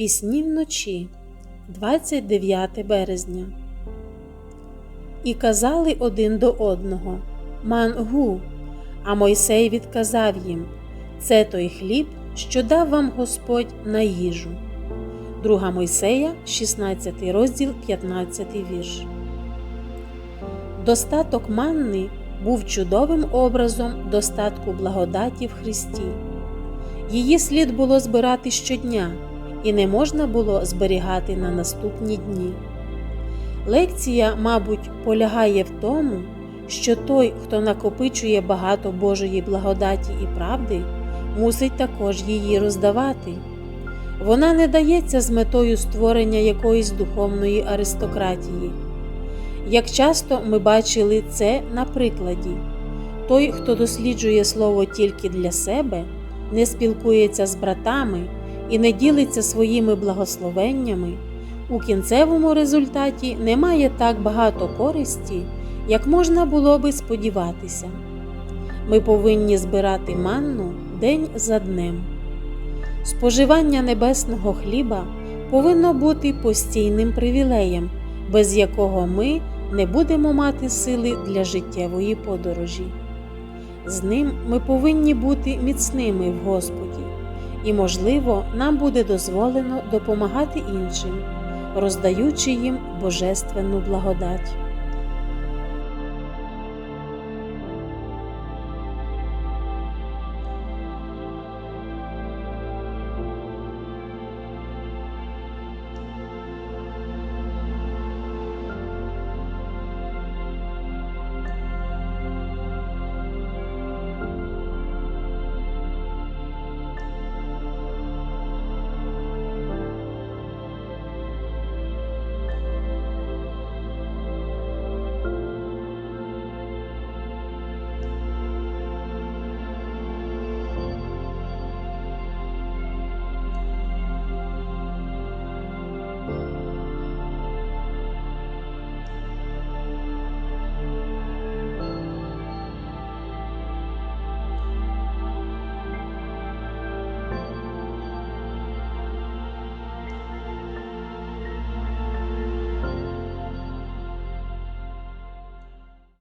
Пісні вночі, 29 березня. І казали один до одного Мангу. А Мойсей відказав їм Це той хліб, що дав вам Господь на їжу. Друга Мойсея, 16 розділ, 15 вірш. Достаток манни був чудовим образом достатку благодаті в Христі. Її слід було збирати щодня, і не можна було зберігати на наступні дні. Лекція, мабуть, полягає в тому, що той, хто накопичує багато Божої благодаті і правди, мусить також її роздавати. Вона не дається з метою створення якоїсь духовної аристократії. Як часто ми бачили це на прикладі, той, хто досліджує слово тільки для себе, не спілкується з братами і не ділиться своїми благословеннями, у кінцевому результаті не має так багато користі, як можна було би сподіватися. Ми повинні збирати манну день за днем. Споживання небесного хліба повинно бути постійним привілеєм, без якого ми не будемо мати сили для життєвої подорожі. З ним ми повинні бути міцними в Господі, і, можливо, нам буде дозволено допомагати іншим, роздаючи їм божественну благодать.